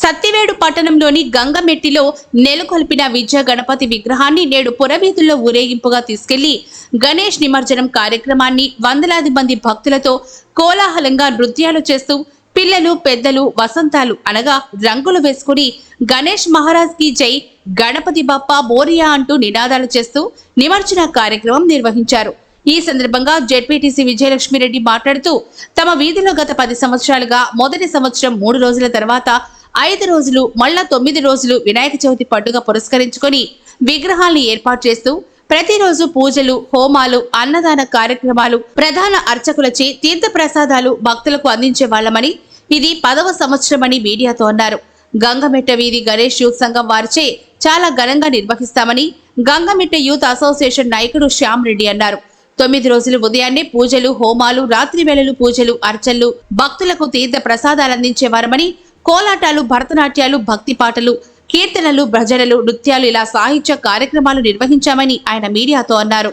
సత్తివేడు పట్టణంలోని గంగమెట్టిలో నెలకొల్పిన విద్యా గణపతి విగ్రహాన్ని నేడు పురవీధుల్లో ఊరేగింపుగా తీసుకెళ్ళి గణేష్ నిమజ్జనం కార్యక్రమాన్ని వందలాది మంది భక్తులతో కోలాహలంగా నృత్యాలు చేస్తూ పిల్లలు పెద్దలు వసంతాలు అనగా రంగులు వేసుకుని గణేష్ మహారాజ్కి జై గణపతి బప్ప మోరియా అంటూ నినాదాలు చేస్తూ నిమజ్జన కార్యక్రమం నిర్వహించారు. ఈ సందర్భంగా జెడ్పీటీసీ విజయలక్ష్మిరెడ్డి మాట్లాడుతూ తమ వీధిలో గత పది సంవత్సరాలుగా మొదటి సంవత్సరం మూడు రోజుల తర్వాత ఐదు రోజులు మళ్ళా తొమ్మిది రోజులు వినాయక చవితి పండుగ పురస్కరించుకొని విగ్రహాల్ని ఏర్పాటు చేస్తూ ప్రతిరోజు పూజలు హోమాలు అన్నదాన కార్యక్రమాలు ప్రధాన అర్చకులచే తీర్థ ప్రసాదాలు భక్తులకు అందించే వాళ్ళమని ఇది పదవ సంవత్సరమని మీడియాతో అన్నారు. గంగమెట్ట వీధి గణేష్ యూత్ సంఘం వారిచే చాలా ఘనంగా నిర్వహిస్తామని గంగమెట్ట యూత్ అసోసియేషన్ నాయకుడు శ్యామ్ రెడ్డి అన్నారు. తొమ్మిది రోజులు ఉదయాన్నే పూజలు హోమాలు రాత్రి వేళలు పూజలు అర్చనలు భక్తులకు తీర్థ ప్రసాదాలు అందించేవారమని కోలాటాలు భరతనాట్యాలు భక్తి పాటలు కీర్తనలు భజనలు నృత్యాలు ఇలా సాహిత్య కార్యక్రమాలు నిర్వహించామని ఆయన మీడియాతో అన్నారు.